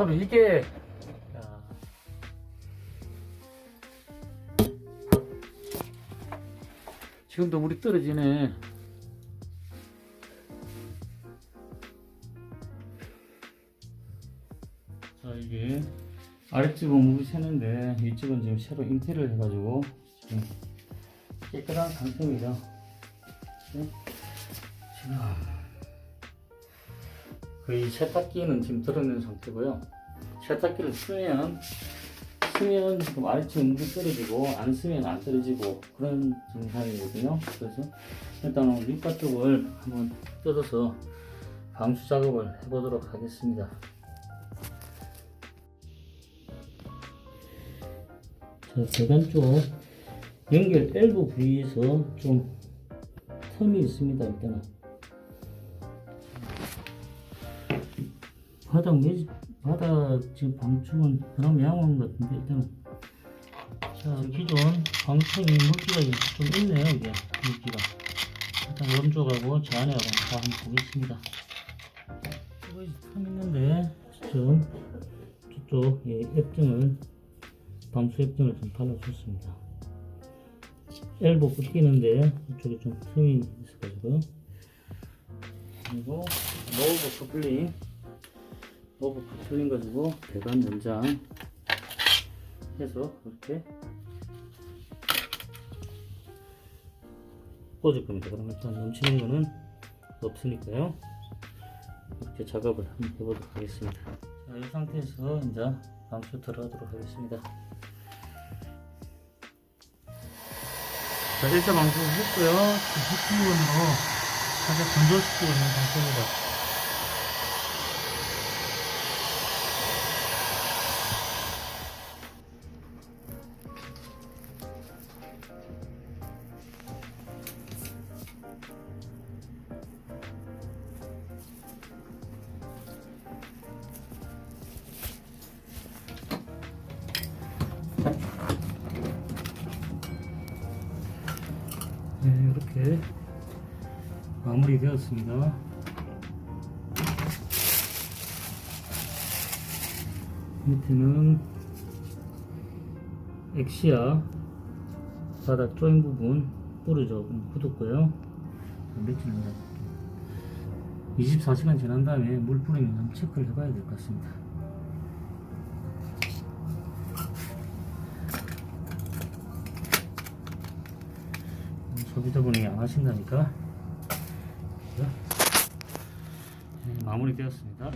바로 이게 야. 지금도 물이 떨어지네. 자 이게 아랫집은 물이 새는데 이집은 지금 새로 인테리어를 해가지고 지금 깨끗한 상태입니다. 네? 지금 거의 세탁기는 지금 들어있는 상태고요. 세탁기를 쓰면 쓰면 지금 아래층 물이 떨어지고 안 쓰면 안 떨어지고 그런 증상이거든요. 그래서 일단 밑바 쪽을 한번 뜯어서 방수 작업을 해보도록 하겠습니다. 자, 배관 쪽 연결 엘보 부위에서 좀 텀이 있습니다. 일단은 바닥 매지 바닥 지금 방충은 그나마 양호한 것 같은데 일단은. 자 기존 방충이 물기가 좀 있네요 이게. 물기가. 일단 저 안에하고 다 한번 보겠습니다. 이거 텀 있는데 좀 저쪽 예, 앱증을 방수 앱증을 좀 발라줬습니다. 엘보 꽂히는데 이쪽에 좀 틈이 있어가지고 그리고 노브 커플링 노브 커플링 가지고 배관 연장 해서 이렇게 꽂을 겁니다. 그럼 일단 넘치는 거는 없으니까요. 이렇게 작업을 한번 해보도록 하겠습니다. 자, 이 상태에서 이제 방수 들어가도록 하겠습니다. 자, 1차 방수를 했고요. 히팅건으로 살짝 건조시키고 있는 상태입니다. 이렇게 마무리 되었습니다. 밑에는 엑시아 바닥 조인 부분 부르죠 굳었고요. 며칠입니다. 24시간 지난 다음에 물 뿌리면 좀 체크를 해봐야 될 것 같습니다. 소비자분이 안 하신다니까. 네, 마무리 되었습니다